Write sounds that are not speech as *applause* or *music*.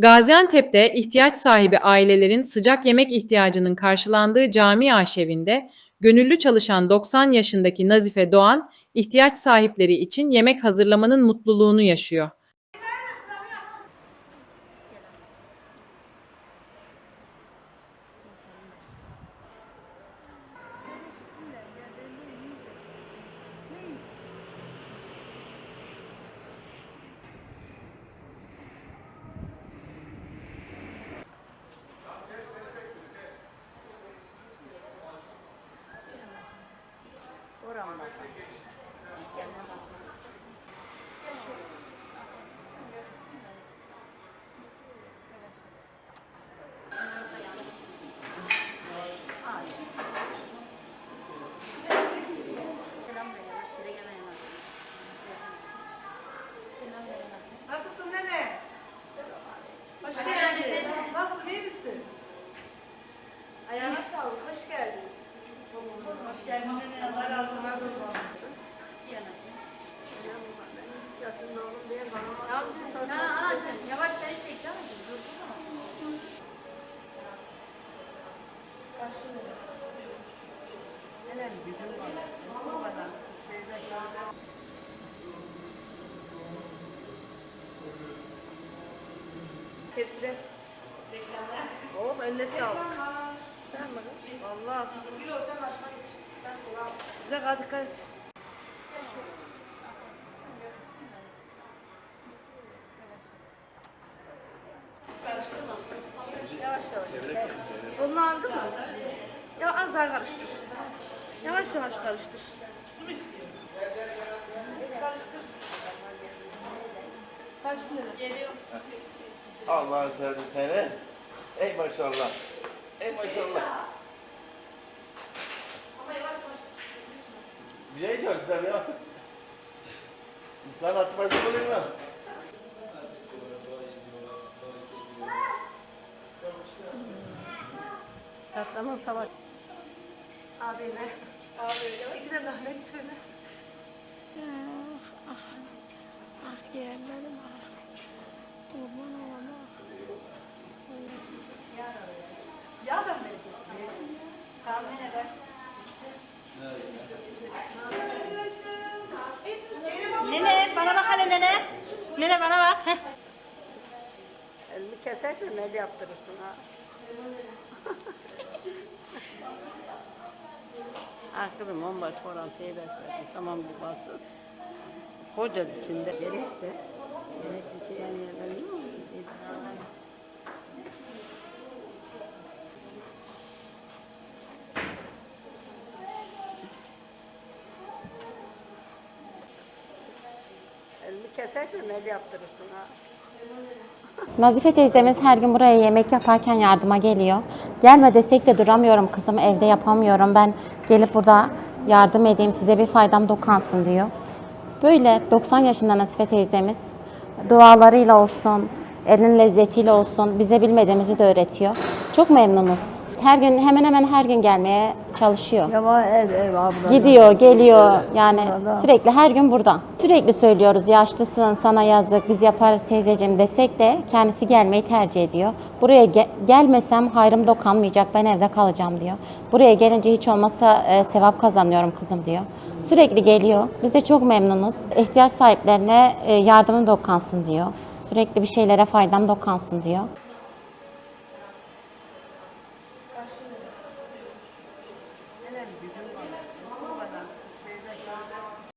Gaziantep'te ihtiyaç sahibi ailelerin sıcak yemek ihtiyacının karşılandığı cami aşevinde gönüllü çalışan 90 yaşındaki Nazife Doğan, ihtiyaç sahipleri için yemek hazırlamanın mutluluğunu yaşıyor. 山田さ。Tepkiler. Oğlum eline sağlık. Sen bakın. Valla. Sıcak hadi dikkat et. Yavaş yavaş. Onu aldı mı? Ya az daha karıştır. Yavaş yavaş karıştır. Karıştır. Karıştır. Geliyor. Allah sevdi seni. Ey maşallah. Ey maşallah. Bir şey çalıştılar ya. İnsan açması bulayım mı? Tamam tamam. Abine. Abine. İki de Mehmet söyle. Ah yeğenlerim ah. Kurban olam ah. Ya da mı? Tahmin eder. Nene bana bak hele nene. Nene bana bak. heh. Elini kesersen ne yaptırırsın ha? *laughs* kızım on baş falan şey besledim. Tamam bu bassın. Koca içinde. Gerek de. Gerek bir şey yani yerler yok. Elini kesersen ne yaptırırsın ha? Nazife teyzemiz her gün buraya yemek yaparken yardıma geliyor. Gelme desek de duramıyorum kızım evde yapamıyorum. Ben gelip burada yardım edeyim size bir faydam dokunsın diyor. Böyle 90 yaşında Nazife teyzemiz dualarıyla olsun, elin lezzetiyle olsun bize bilmediğimizi de öğretiyor. Çok memnunuz. Her gün hemen hemen her gün gelmeye çalışıyor. Ama ev ev abla. Gidiyor, geliyor. Yani sürekli her gün burada. Sürekli söylüyoruz yaşlısın, sana yazık, biz yaparız teyzeciğim desek de kendisi gelmeyi tercih ediyor. Buraya ge- gelmesem hayrım dokunmayacak, ben evde kalacağım diyor. Buraya gelince hiç olmazsa e, sevap kazanıyorum kızım diyor. Sürekli geliyor. Biz de çok memnunuz. İhtiyaç sahiplerine e, yardımım dokunsın diyor. Sürekli bir şeylere faydam dokunsın diyor.